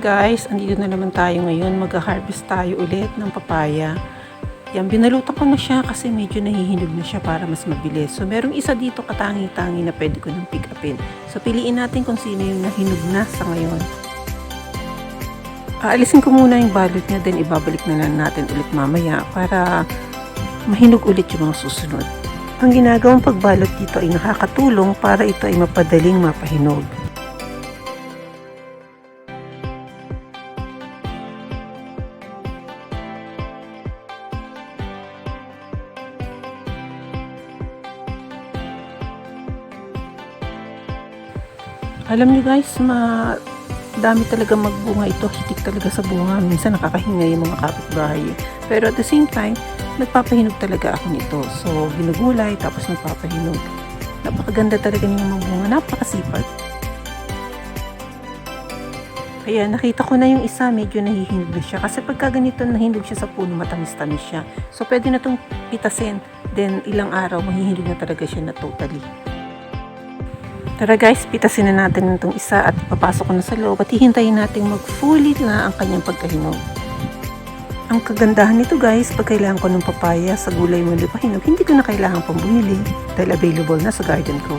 guys, andito na naman tayo ngayon. Mag-harvest tayo ulit ng papaya. Yan, binalutan ko na siya kasi medyo nahihinog na siya para mas mabilis. So, merong isa dito katangi-tangi na pwede ko nang pick upin. So, piliin natin kung sino yung nahinog na sa ngayon. Aalisin ko muna yung balot niya, then ibabalik na lang natin ulit mamaya para mahinog ulit yung mga susunod. Ang ginagawang pagbalot dito ay nakakatulong para ito ay mapadaling mapahinog. Alam niyo guys, ma dami talaga magbunga ito. Hitik talaga sa bunga. Minsan nakakahinga yung mga kapitbahay. Pero at the same time, nagpapahinog talaga ako nito. So, ginugulay, tapos nagpapahinog. Napakaganda talaga ng mga bunga. Napakasipag. Kaya nakita ko na yung isa, medyo nahihinog na siya. Kasi pagka ganito nahinog siya sa puno, matamis-tamis siya. So, pwede na itong pitasin. Then, ilang araw, mahihinog na talaga siya na totally. Tara guys, pitasin na natin itong isa at papasok ko na sa loob at hihintayin natin mag-fully na ang kanyang pagkahinog. Ang kagandahan nito guys, pag kailangan ko ng papaya sa gulay mo pahinog, hindi ko na kailangan pang bumili dahil available na sa garden ko.